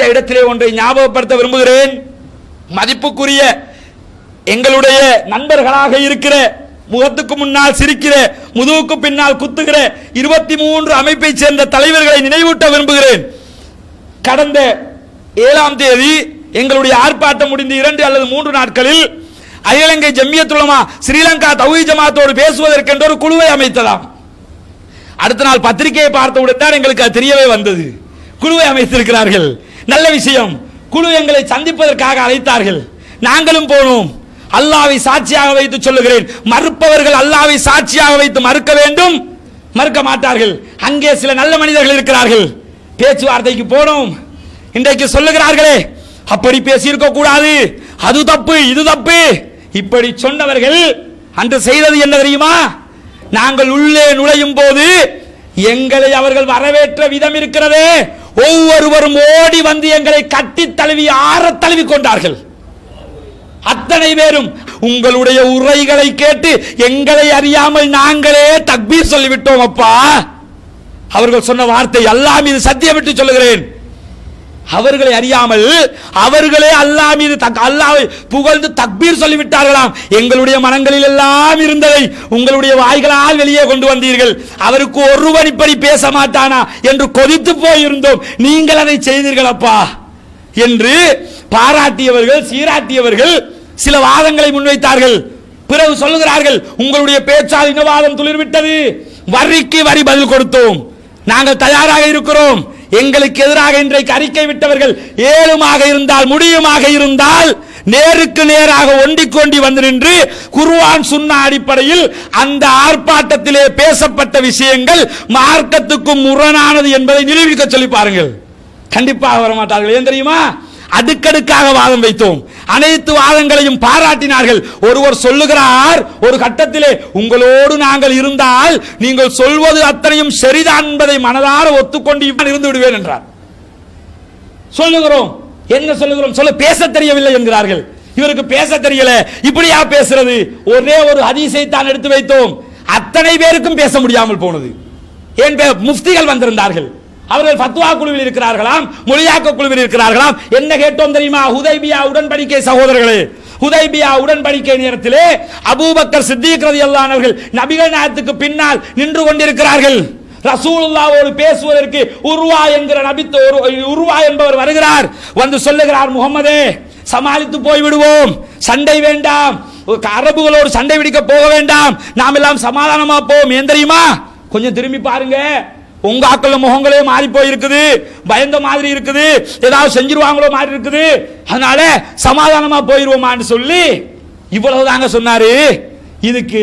இந்த இடத்திலே ஒன்றை ஞாபகப்படுத்த விரும்புகிறேன். மதிப்புக்குரிய எங்களுடைய நண்பர்களாக இருக்கிற முகத்துக்கு முன்னால் சிரிக்கிற முதுகுக்கு பின்னால் குத்துகிற இருபத்தி மூன்று அமைப்பை சேர்ந்த தலைவர்களை நினைவூட்ட விரும்புகிறேன். கடந்த ஏழாம் தேதி எங்களுடைய ஆர்ப்பாட்டம் முடிந்து இரண்டு அல்லது மூன்று நாட்களில் அயலங்கை ஜம்மியத்துலமா ஸ்ரீலங்கா தௌஹி ஜமாத்தோடு பேசுவதற்கென்ற ஒரு குழுவை அமைத்ததாம். அடுத்த நாள் பத்திரிகையை பார்த்தவுடன் தான் எங்களுக்கு அது தெரியவே வந்தது. குழுவை அமைத்திருக்கிறார்கள். நல்ல விஷயம். குழு எங்களை சந்திப்பதற்காக அழைத்தார்கள். நாங்களும் போனோம். அல்லாவை சாட்சியாக வைத்து சொல்லுகிறேன். மறுப்பவர்கள் அல்லாவை சாட்சியாக வைத்து மறுக்க வேண்டும். மறுக்க மாட்டார்கள். அங்கே சில நல்ல மனிதர்கள் இருக்கிறார்கள். பேச்சுவார்த்தைக்கு போனோம். இன்றைக்கு சொல்லுகிறார்களே அப்படி பேசியிருக்க கூடாது. அது தப்பு இது தப்பு. இப்படி சொன்னவர்கள் அன்று செய்தது என்ன தெரியுமா? நாங்கள் உள்ளே நுழையும் போது எங்களை அவர்கள் வரவேற்ற விதம் இருக்கிறதே. ஒவ்வொருவரும் ஓடி வந்து எங்களை கட்டி தழுவி ஆற தழுவி கொண்டார்கள். அத்தனை பேரும் உங்களுடைய உரைகளை கேட்டு எங்களை அறியாமல் நாங்களே தக்பீர் சொல்லிவிட்டோம் அப்பா. அவர்கள் சொன்ன வார்த்தை எல்லாம் மீது சத்தியமிட்டு சொல்லுகிறேன். அவர்களை அறியாமல் அவர்களே அல்லாஹ் மீது தக் புகழ்ந்து தக்பீர் சொல்லிவிட்டார்களாம். எங்களுடைய மனங்களில் எல்லாம் இருந்ததை உங்களுடைய வாய்களால் வெளியே கொண்டு வந்தீர்கள். அவருக்கு ஒருவன் இப்படி பேச மாட்டானா என்று கொதித்து போயிருந்தோம். நீங்கள் அதை செய்தீர்கள் அப்பா என்று பாராட்டியவர்கள் சீராட்டியவர்கள் சில வாதங்களை முன்வைத்தார்கள். பிறகு சொல்லுகிறார்கள் உங்களுடைய பேச்சால் இனவாதம் துளிர்விட்டது. வரிக்கு வரி பதில் கொடுத்தோம். நாங்கள் தயாராக இருக்கிறோம். எங்களுக்கு எதிராக இன்றைக்கு அறிக்கை விட்டவர்கள் ஏழுமாக இருந்தால் முடியுமாக இருந்தால் நேருக்கு நேராக ஒண்டிக் கொண்டி வந்து நின்று குருவான் சுண்ணா அடிப்படையில் அந்த ஆர்ப்பாட்டத்திலே பேசப்பட்ட விஷயங்கள் மார்க்கத்துக்கும் முரணானது என்பதை நிரூபிக்க சொல்லி பாருங்கள். கண்டிப்பாக வரமாட்டார்கள். ஏன் தெரியுமா? அடுக்கடுக்காக வாதம் வைத்தோம். அனைத்து வாதங்களையும் பாராட்டினார்கள். ஒருவர் சொல்லுகிறார் ஒரு கட்டத்திலே உங்களோடு நாங்கள் இருந்தால் நீங்கள் சொல்வது அத்தனையும் சரிதான் என்பதை மனதார ஒத்துக்கொண்டு இருந்து விடுவேன் என்றார். சொல்லுகிறோம். என்ன சொல்லுகிறோம்? சொல்ல பேச தெரியவில்லை என்கிறார்கள். இவருக்கு பேச தெரியல. இப்படியா பேசுறது? ஒரே ஒரு ஹதீஸை தான் எடுத்து வைத்தோம். அத்தனை பேருக்கும் பேச முடியாமல் போனது. ஏன் முஃப்திகள் வந்திருந்தார்கள். அவர்கள் ஃபத்வா குழுவில் இருக்கிறார்களாம் மொழியாக்க குழுவில் இருக்கிறார்களாம். என்ன கேட்டோம் தெரியுமா? ஹுதைபியா உடன்படிக்கை சகோதரர்களே. ஹுதைபியா உடன்படிக்கை நேரத்திலே அபூபக்கர் சித்திக் ரதி அல்லானவர்கள் நபிகள் நாயத்துக்கு பின்னால் நின்று கொண்டிருக்கிறார்கள். ரசூலுல்லாவோடு பேசுவதற்கு உருவா என்கிற நபித்த ஒரு உருவா என்பவர் வருகிறார். வந்து சொல்லுகிறார் முகமதே சமாளித்து போய் விடுவோம் சண்டை வேண்டாம். அரபுகளோடு சண்டை பிடிக்க போக வேண்டாம். நாம் எல்லாம் சமாதானமா போவோம். ஏன் தெரியுமா? கொஞ்சம் திரும்பி பாருங்க. உங்க ஆக்கள் முகங்களே மாறி போயிருக்குது பயந்த மாதிரி இருக்குது. ஏதாவது செஞ்சிருவாங்களோ மாதிரி இருக்குது. அதனால சமாதானமா போயிருவோமான்னு சொல்லி இவ்வளவு தாங்க சொன்னாரு. இதுக்கு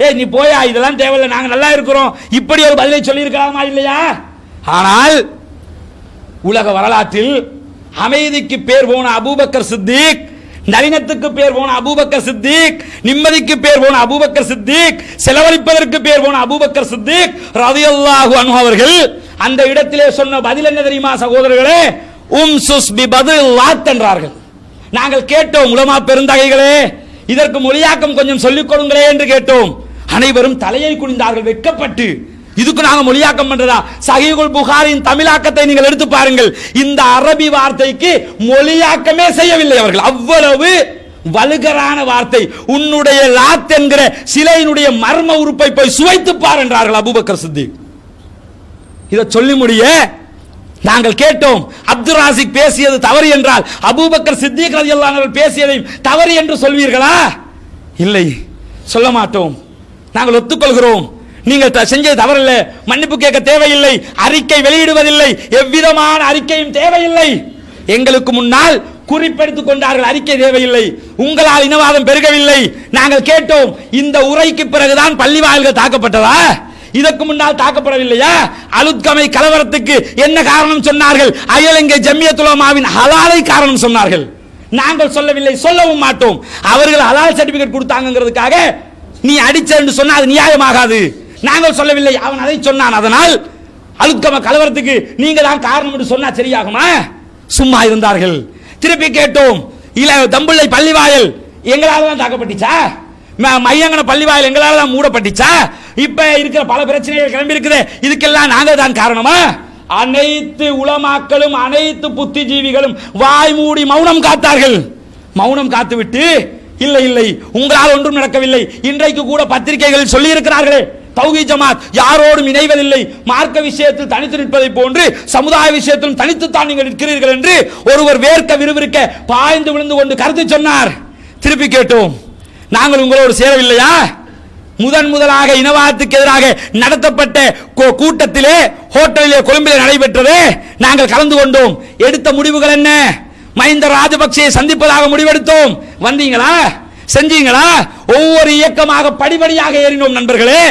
ஏ நீ போயா? இதெல்லாம் தேவையில்லை. நாங்க நல்லா இருக்கிறோம். இப்படி ஒரு பதிலை சொல்லி இருக்கலாமா இல்லையா? ஆனால் உலக வரலாற்றில் அமைதிக்கு பேர் போன அபூபக்கர் சித்திக் நளினத்துக்கு பேர் போன அபூபக்கர் சித்திக் நிம்மதிக்கு பேர் போன அபூபக்கர் சித்திக் செலவழிப்பதற்கு பேர் போன அபூபக்கர் சித்திக் ரலியல்லாஹு அனு அவர்கள் அந்த இடத்திலே சொன்ன பதில் என்ன தெரியுமா சகோதரர்களே? உம் சுஸ் பி பதில் லாத் என்றார்கள். நாங்கள் கேட்டோம் உலமா பெருந்தகைகளே இதற்கு மொழியாக்கம் கொஞ்சம் சொல்லிக் கொடுங்களே என்று கேட்டோம். அனைவரும் தலையை குனிந்தார்கள் வெட்கப்பட்டு இதுக்கு நாங்க மொழியாக்கம் பண்றதா? சஹீகுல் புகாரின் தமிழாக்கத்தை நீங்கள் எடுத்து பாருங்கள். இந்த அரபி வார்த்தைக்கு மொழியாக்கமே செய்யவில்லை அவர்கள். அவ்வளவு வலுகரான வார்த்தை. உன்னுடைய லாத் என்கிற சிலையினுடைய மர்ம உறுப்பை போய் சுவைத்து பார் என்றார்கள் அபூபக்கர் சித்தி இதை சொல்லி முடிய நாங்கள் கேட்டோம். அப்துல் ராசிக் பேசியது தவறு என்றால் அபூபக்கர் சித்திக் ரலியல்லாஹு அன்ஹு பேசியதையும் தவறு என்று சொல்வீர்களா? இல்லை. சொல்ல மாட்டோம். நாங்கள் ஒத்துக்கொள்கிறோம். நீங்கள் த- செஞ்சது தவறல்ல. மன்னிப்பு கேட்க தேவையில்லை. அறிக்கை வெளியிடுவதில்லை. எவ்விதமான அறிக்கையும் தேவையில்லை. எங்களுக்கு முன்னால் குறிப்பெடுத்துக் கொண்டார்கள். அறிக்கை தேவையில்லை. உங்களால் இனவாதம் பெருகவில்லை. நாங்கள் கேட்டோம். இந்த உரைக்கு பிறகுதான் பள்ளி வாயில்கள் தாக்கப்பட்டதா? இதற்கு முன்னால் தாக்கப்படவில்லையா? அலுத்கமை கலவரத்துக்கு என்ன காரணம் சொன்னார்கள்? அயலங்கை ஜம்மியத்துலமாவின் ஹலாலை காரணம் சொன்னார்கள். நாங்கள் சொல்லவில்லை. சொல்லவும் மாட்டோம். அவர்கள் ஹலால் சர்டிபிகேட் கொடுத்தாங்கிறதுக்காக நீ அடிச்ச சொன்னா அது நியாயமாகாது. நாங்கள் சொல்லவில்லை அவன் அதை சொன்னான். அதனால் அழுக்கம கலவரத்துக்கு நீங்க தான் காரணம் என்று சொன்னா சரியாகுமா? சும்மா இருந்தார்கள். திருப்பி கேட்டோம் இல்ல தம்புள்ளை பள்ளிவாயல் எங்களால தான் தாக்கப்பட்டுச்சா? ம- மையங்கன பள்ளிவாயல் எங்களால தான் மூடப்பட்டுச்சா? இப்ப இருக்கிற பல பிரச்சனைகள் கிளம்பி இருக்குது இதுக்கெல்லாம் நாங்க தான் காரணமா? அனைத்து உளமாக்களும் அனைத்து புத்திஜீவிகளும் வாய் மூடி மௌனம் காத்தார்கள். மௌனம் காத்துவிட்டு இல்லை இல்லை உங்களால் ஒன்றும் நடக்கவில்லை. இன்றைக்கு கூட பத்திரிகைகள் சொல்லி இருக்கிறார்களே தௌஹி ஜமாத் யாரோடும் இணைவதில்லை மார்க்க விஷயத்தில் தனித்து நிற்பதை போன்று சமுதாய விஷயத்திலும் தனித்துத்தான் நீங்கள் நிற்கிறீர்கள் என்று ஒருவர் வேர்க்க விறுவிறுக்க பாய்ந்து விழுந்து கொண்டு கருத்து சொன்னார். திருப்பி கேட்டோம். நாங்கள் உங்களோடு சேரவில்லையா? முதன் முதலாக இனவாதத்துக்கு எதிராக நடத்தப்பட்ட கூட்டத்திலே ஹோட்டலிலே கொழும்பிலே நடைபெற்றதே. நாங்கள் கலந்து கொண்டோம். எடுத்த முடிவுகள் என்ன? மஹிந்த ராஜபக்சே சந்திப்பதாக முடிவெடுத்தோம். வந்தீங்களா? செஞ்சீங்களா? ஒவ்வொரு இயக்கமாக படிப்படியாக ஏறினோம் நண்பர்களே.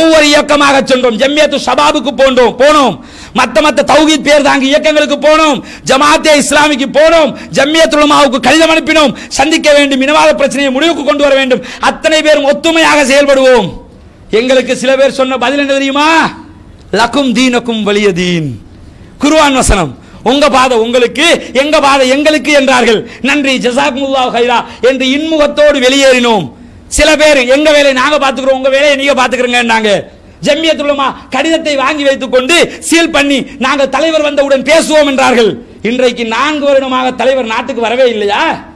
ஒவ்வொரு இயக்கமாக சென்றோம். ஜம்மியத்து சபாபுக்கு போன்றோம். போனோம். மத்த மத்த தௌஹீத் பேர் தாங்க இயக்கங்களுக்கு போனோம். ஜமாத்தே இஸ்லாமிக்கு போனோம். ஜம்மியத் உலமாவுக்கு கடிதம் அனுப்பினோம். சந்திக்க வேண்டும். இனவாத பிரச்சனையை முடிவுக்கு கொண்டு வர வேண்டும். அத்தனை பேரும் ஒத்துமையாக செயல்படுவோம். எங்களுக்கு சில பேர் சொன்ன பதில் என்ன தெரியுமா? லக்கும் தீனக்கும் வலிய தீன். குருவான் வசனம். உங்க பாதை உங்களுக்கு எங்க பாதை எங்களுக்கு என்றார்கள். நன்றி. ஜசாக்முல்லாஹ் ஹைரா என்று இன்முகத்தோடு வெளியேறினோம். சில பேர் எங்க வேலையை நாங்க பாத்துக்கிறோம் உங்க வேலையை நீங்க பாத்துக்கிறீங்கன்னாங்க ஜம்மியத் கடிதத்தை வாங்கி வைத்துக் கொண்டு சீல் பண்ணி நாங்கள் தலைவர் வந்தவுடன் பேசுவோம் என்றார்கள். இன்றைக்கு நான்கு வருடமாக தலைவர் நாட்டுக்கு வரவே இல்லையா?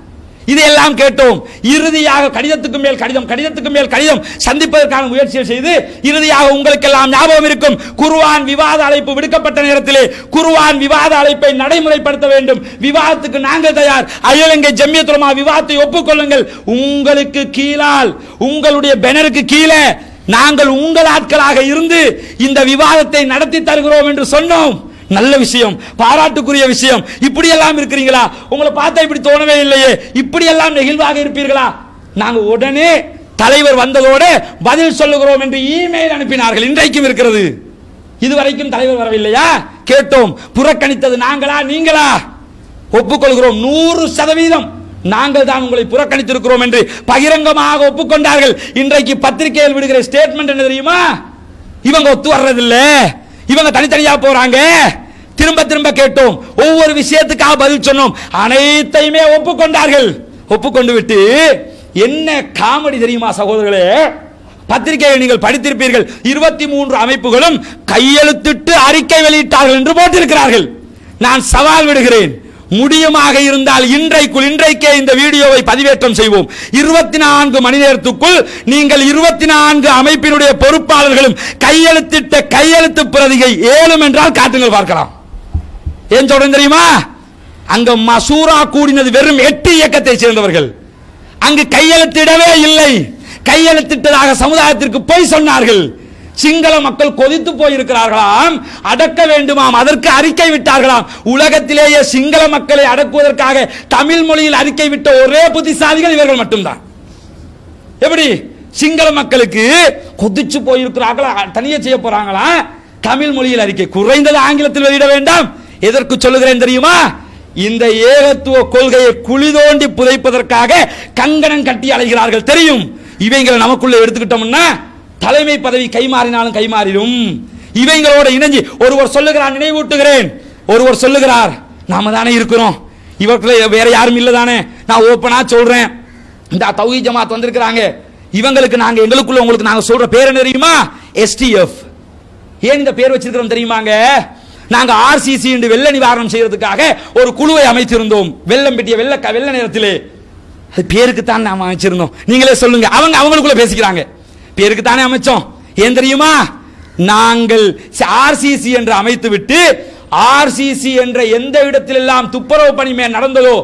இதையெல்லாம் கேட்டோம். இறுதியாக கடிதத்துக்கு மேல் கடிதம் கடிதத்துக்கு மேல் கடிதம் சந்திப்பதற்கான முயற்சியை செய்து இறுதியாக உங்களுக்கெல்லாம் ஞாபகம் இருக்கும். குருவான் விவாத அழைப்பு விடுக்கப்பட்ட நேரத்திலே குருவான் விவாத அழைப்பை நடைமுறைப்படுத்த வேண்டும். விவாதத்துக்கு நாங்கள் தயார். அயலங்கை ஜம்மியத்துலமா விவாதத்தை ஒப்புக்கொள்ளுங்கள். உங்களுக்கு கீழால் உங்களுடைய பெனருக்கு கீழே நாங்கள் உங்கள் ஆட்களாக இருந்து இந்த விவாதத்தை நடத்தி தருகிறோம் என்று சொன்னோம். நல்ல விஷயம் பாராட்டுக்குரிய விஷயம். இப்படி எல்லாம் இருக்கிறீங்களா? உங்களை பார்த்தா இப்படி தோணவே இல்லையே. இப்படி எல்லாம் நெகிழ்வாக இருப்பீர்களா? நாங்க உடனே தலைவர் வந்ததோடு பதில் சொல்லுகிறோம் என்று இமெயில் அனுப்பினார்கள். இன்றைக்கும் இருக்கிறது. இதுவரைக்கும் தலைவர் வரவில்லையா? கேட்டோம். புறக்கணித்தது நாங்களா நீங்களா? ஒப்புக்கொள்கிறோம். நூறு சதவீதம் நாங்கள் தான் உங்களை புறக்கணித்திருக்கிறோம் என்று பகிரங்கமாக ஒப்புக்கொண்டார்கள். இன்றைக்கு பத்திரிகையில் விடுகிற ஸ்டேட்மெண்ட் என்ன தெரியுமா? இவங்க ஒத்து வர்றதில்லை. இவங்க தனித்தனியா போறாங்க. திரும்ப திரும்ப கேட்டோம். ஒவ்வொரு விஷயத்துக்காக பதில் சொன்னோம். அனைத்தையுமே ஒப்புக்கொண்டார்கள். ஒப்புக்கொண்டு விட்டு என்ன காமெடி தெரியுமா சகோதரர்களே? பத்திரிகையை நீங்கள் படித்திருப்பீர்கள். இருபத்தி மூன்று அமைப்புகளும் கையெழுத்திட்டு அறிக்கை வெளியிட்டார்கள் என்று போட்டிருக்கிறார்கள். நான் சவால் விடுகிறேன். முடியுமாக இருந்தால் இன்றைக்குள் இன்றைக்கே இந்த வீடியோவை பதிவேற்றம் செய்வோம். இருபத்தி நான்கு மணி நேரத்துக்குள் நீங்கள் இருபத்தி நான்கு அமைப்பினுடைய பொறுப்பாளர்களும் கையெழுத்திட்ட கையெழுத்து பிரதிகை ஏழும் என்றால் காட்டுங்கள் பார்க்கலாம். ஏன் சொல்றேன் தெரியுமா? அங்க மசூரா கூடினது வெறும் எட்டு இயக்கத்தை சேர்ந்தவர்கள். அங்கு கையெழுத்திடவே இல்லை. கையெழுத்திட்டதாக சமுதாயத்திற்கு போய் சொன்னார்கள். சிங்கள மக்கள் கொதித்து போயிருக்கிறார்களாம் அடக்க வேண்டுமாம் அதற்கு அறிக்கை விட்டார்களாம். உலகத்திலேயே சிங்கள மக்களை அடக்குவதற்காக தமிழ் மொழியில் அறிக்கை விட்ட ஒரே புத்திசாலிகள் இவர்கள் மட்டும்தான். எப்படி? சிங்கள மக்களுக்கு கொதிச்சு போயிருக்கிறார்களா? தனியே செய்ய போறாங்களா? தமிழ் மொழியில் அறிக்கை குறைந்தது ஆங்கிலத்தில் வெளியிட வேண்டாம். எதற்கு சொல்லுகிறேன் தெரியுமா? இந்த ஏகத்துவ கொள்கையை குழி தோண்டி புதைப்பதற்காக கங்கணம் கட்டி அலைகிறார்கள். தெரியும். இவைங்களை நமக்குள்ள எடுத்துக்கிட்டோம்னா தலைமை பதவி கைமாறினாலும் கைமாறிடும். இவைங்களோட இணைஞ்சு ஒருவர் சொல்லுகிறார் நினைவூட்டுகிறேன். ஒருவர் சொல்லுகிறார் நாம தானே இருக்கிறோம். இவர்களை வேற யாரும் இல்லை தானே. நான் ஓப்பனா சொல்றேன். இந்த தௌஹி ஜமாத் வந்திருக்கிறாங்க. இவங்களுக்கு நாங்க எங்களுக்குள்ள உங்களுக்கு நாங்க சொல்ற பேர் என்ன தெரியுமா? எஸ்டிஎஃப் ஏன் இந்த பேர் வச்சிருக்கிறோம் தெரியுமாங்க? நாங்க ஆர்சிசி என்று வெள்ள நிவாரணம் செய்யறதுக்காக ஒரு குழுவை அமைத்திருந்தோம். வெள்ளம் பெட்டிய வெள்ள க- வெள்ள நேரத்திலே அது பேருக்கு தான் நாம அமைச்சிருந்தோம். நீங்களே சொல்லுங்க. அவங்க அவங்களுக்குள்ள பேசிக்கிறாங்க. பேருக்கு தானே அமைச்சோம். ஏன் தெரியுமா? நாங்கள் ஆர்சிசி என்று அமைத்து விட்டு ஆர்சிசி என்ற எந்த இடத்திலெல்லாம் துப்புரவு பணி மேல் நடந்ததோ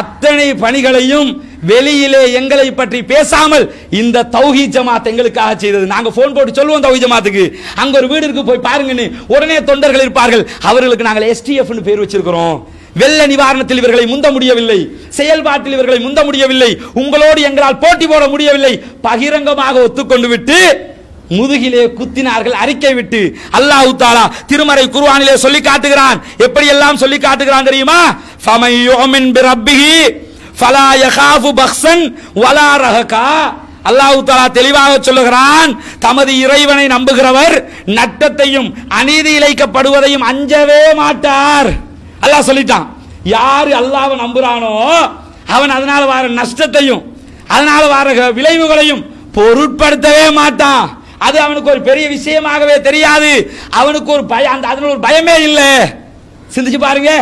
அத்தனை பணிகளையும் வெளியிலே எங்களை பற்றி பேசாமல் இந்த தௌஹி ஜமாத் எங்களுக்காக செய்தது. நாங்க போன் போட்டு சொல்லுவோம் தௌஹி ஜமாத்துக்கு. அங்க ஒரு வீடு இருக்கு போய் பாருங்கன்னு உடனே தொண்டர்கள் இருப்பார்கள். அவர்களுக்கு நாங்கள் எஸ்டிஎஃப்னு பேர் வச்சிருக்கிறோம். வெள்ள நிவாரணத்தில் இவர்களை முந்த முடியவில்லை செயல்பாட்டில் இவர்களை முந்த முடியவில்லை உங்களோடு எங்களால் போட்டி போட முடியவில்லை பகிரங்கமாக ஒத்துக்கொண்டு விட்டு முதுகிலே குத்தினார்கள் அறிக்கை விட்டு அல்லாஹு தாலா திருமறை குர்ஆனிலே சொல்லி காட்டுகிறான். எப்படி எல்லாம் சொல்லி காட்டுகிறான் தெரியுமா? ஃபமை யுமின் பிரப்பிஹி ஃபலா யகாஃபு பக்ஸன் வலா ரஹகா. அல்லாஹு தாலா தெளிவாக சொல்லுகிறான் தமது இறைவனை நம்புகிறவர் நட்டத்தையும் அநீதி இழைக்கப்படுவதையும் அஞ்சவே மாட்டார். அல்லாஹ் சொல்லிட்டான். யாரு அல்லாவை நம்புறானோ அவன் அதனால வர நஷ்டத்தையும் அதனால வர விளைவுகளையும் பொருட்படுத்தவே மாட்டான். அது அவனுக்கு ஒரு பெரிய விஷயமாகவே தெரியாது. அவனுக்கு ஒரு பயம் அந்த அதுல ஒரு பயமே இல்லை. சிந்திச்சு பாருங்க.